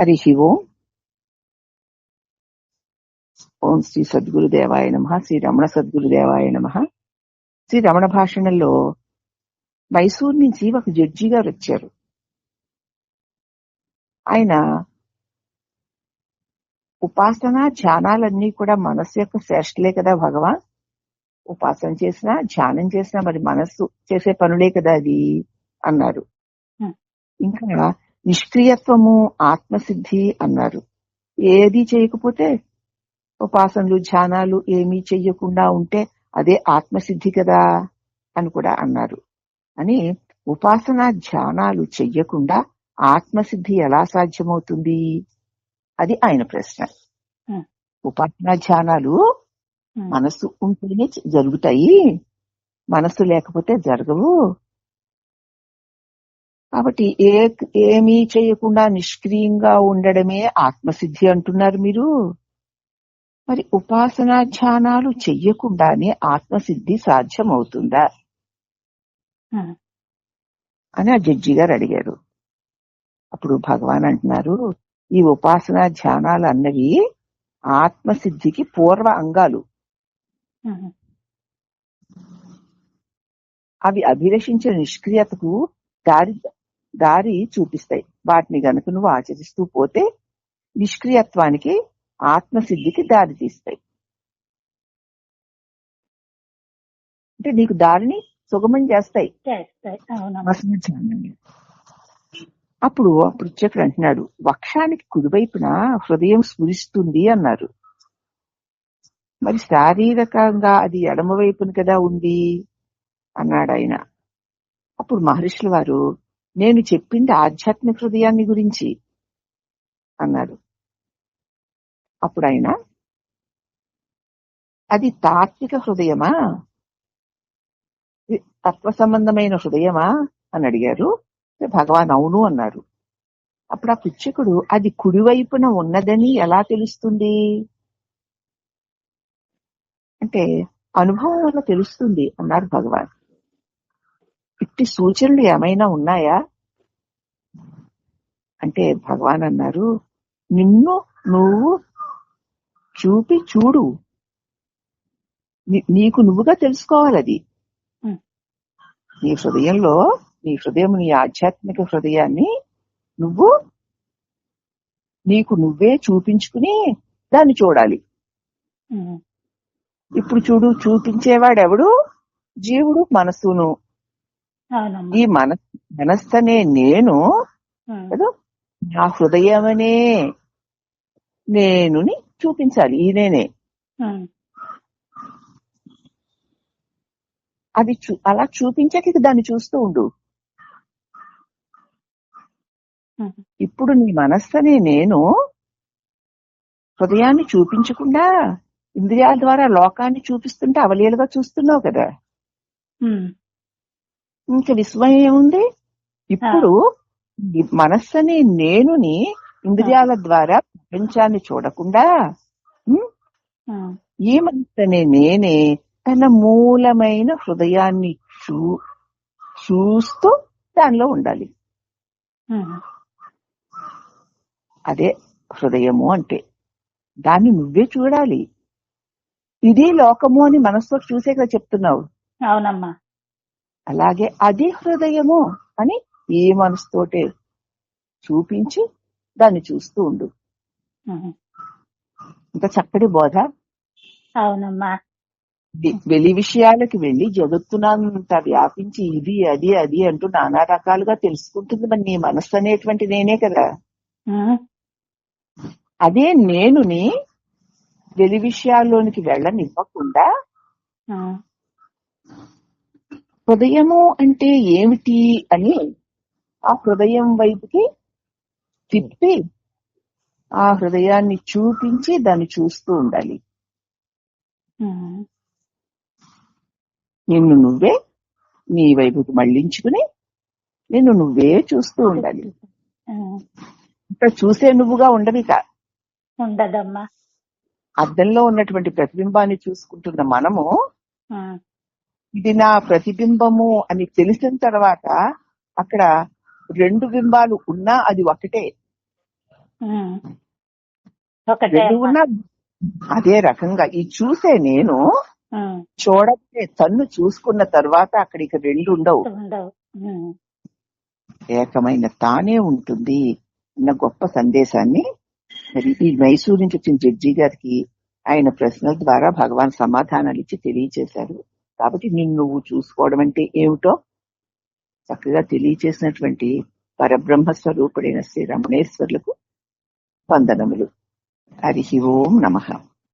హరి ఓం ఓం శ్రీ సద్గురుదేవాయ నమ శ్రీ రమణ సద్గురుదేవాయ నమ శ్రీ రమణ భాషణంలో మైసూర్ నుంచి ఒక జడ్జి గారు వచ్చారు. ఆయన ఉపాసన ధ్యానాలన్నీ కూడా మనస్సు యొక్క శ్రేష్టలే కదా భగవాన్? ఉపాసన చేసినా ధ్యానం చేసినా మరి మనస్సు చేసే పనులే కదా అది? అన్నారు. ఇంకా నిష్క్రియత్వము ఆత్మసిద్ధి అన్నారు. ఏది చేయకపోతే ఉపాసనలు ధ్యానాలు ఏమీ చెయ్యకుండా ఉంటే అదే ఆత్మసిద్ధి కదా అని కూడా అన్నారు. అని ఉపాసన ధ్యానాలు చెయ్యకుండా ఆత్మసిద్ధి ఎలా సాధ్యమవుతుంది? అది ఆయన ప్రశ్న. ఉపాసన ధ్యానాలు మనసు ఉంటేనే జరుగుతాయి మనసు లేకపోతే జరగవు. కాబట్టి ఏ ఏమీ చేయకుండా నిష్క్రియంగా ఉండడమే ఆత్మసిద్ధి అంటున్నారు మీరు. మరి ఉపాసనా ధ్యానాలు చెయ్యకుండానే ఆత్మసిద్ధి సాధ్యమవుతుందా? అని ఆ జడ్జి గారు అడిగారు. అప్పుడు భగవాన్ అంటున్నారు ఈ ఉపాసనా ధ్యానాలు అన్నవి ఆత్మసిద్ధికి పూర్వ అంగాలు. అవి అభిలషించిన నిష్క్రియతకు దారి దారి చూపిస్తాయి. వాటిని గనుక నువ్వు ఆచరిస్తూ పోతే నిష్క్రియత్వానికి ఆత్మసిద్ధికి దారి తీస్తాయి. అంటే నీకు దారిని సుగమం చేస్తాయి. అప్పుడు అప్పుడు చెప్పి అంటున్నాడు వక్షానికి కుడివైపున హృదయం స్ఫురిస్తుంది అన్నారు. మరి శారీరకంగా అది ఎడమ వైపున కదా ఉంది? అన్నాడు ఆయన అప్పుడు మహర్షుల వారు నేను చెప్పింది ఆధ్యాత్మిక హృదయాన్ని గురించి అన్నారు అప్పుడు ఆయన అది తాత్విక హృదయమా? ఇది తత్వ సంబంధమైన హృదయమా? అని అడిగారు. భగవాన్ అవును అన్నారు. అప్పుడు ఆ పిచ్చకుడు అది కుడివైపున ఉన్నదని ఎలా తెలుస్తుంది? అంటే అనుభవం వల్ల తెలుస్తుంది అన్నారు భగవాన్. ఇట్టి సూచనలు ఏమైనా ఉన్నాయా? అంటే భగవాన్ అన్నారు నిన్ను నువ్వు చూపి చూడు. నీకు నువ్వుగా తెలుసుకోవాలి అది. నీ హృదయంలో నీ హృదయం నీ ఆధ్యాత్మిక హృదయాన్ని నువ్వు నీకు నువ్వే చూపించుకుని దాన్ని చూడాలి. ఇప్పుడు చూడు చూపించేవాడెవడు? జీవుడు మనస్సును ఈ మన మనస్సనే నేను ఉమ్, కదా నా హృదయమనే నేనుని చూపించాలి. ఈ నేనే అది చూ- అలా చూపించాక దాన్ని చూస్తూ ఉండు. ఇప్పుడు నీ మనస్సనే నేను హృదయాన్ని చూపించకుండా ఇంద్రియాల ద్వారా లోకాన్ని చూపిస్తుంటే అవలీలుగా చూస్తున్నావు కదా. ఇంకా విస్మయం ఏముంది? ఇప్పుడు ఈ మనస్సనే నేనుని ఇంద్రియాల ద్వారా ప్రపంచాన్ని చూడకుండా ఈ మనస్సనే నేనే తన మూలమైన హృదయాన్ని చూ చూస్తూ దానిలో ఉండాలి. అదే హృదయము అంటే. దాన్ని నువ్వే చూడాలి. ఇది లోకము అని మనస్సులో చూసే కదా చెప్తున్నావు. అవునమ్మా. అలాగే అది హృదయము అని ఈ మనసుతోటే చూపించి దాన్ని చూస్తూ ఉండు. ఇంత చక్కటి బోధ. అవునమ్మా. వెలి విషయాలకు వెళ్ళి జగత్తునంత వ్యాపించి ఇది అది అది అంటూ నానా రకాలుగా తెలుసుకుంటుంది మరి నీ మనస్సు అనేటువంటి నేనే కదా. అదే నేనుని వెలి విషయాల్లోనికి వెళ్ళనివ్వకుండా హృదయము అంటే ఏమిటి అని ఆ హృదయం వైపుకి తిప్పి ఆ హృదయాన్ని చూపించి దాన్ని చూస్తూ ఉండాలి. నిన్ను నువ్వే నీ వైపుకి మళ్ళించుకుని నిన్ను నువ్వే చూస్తూ ఉండాలి. ఇక్కడ చూసే నువ్వుగా ఉండవిక ఉండదమ్మా. అద్దంలో ఉన్నటువంటి ప్రతిబింబాన్ని చూసుకుంటున్న మనము ఇది నా ప్రతిబింబము అని తెలిసిన తర్వాత అక్కడ రెండు బింబాలు ఉన్నా అది ఒకటే రెండు. ఉన్నా అదే రకంగా ఈ చూసే నేను. చూడకే తన్ను చూసుకున్న తర్వాత అక్కడికి రెండు ఉండవు. ఏకమైన తానే ఉంటుంది అన్న గొప్ప సందేశాన్ని మరి ఈ మైసూరు నుంచి వచ్చిన జడ్జి గారికి ఆయన ప్రశ్నల ద్వారా భగవాన్ సమాధానాలు ఇచ్చి తెలియచేశారు కాబట్టి నిన్ను నువ్వు చూసుకోవడం అంటే ఏమిటో చక్కగా తెలియచేసినటువంటి పరబ్రహ్మ స్వరూపుడైన శ్రీ రమణేశ్వరులకు వందనములు. హరి ఓం నమ.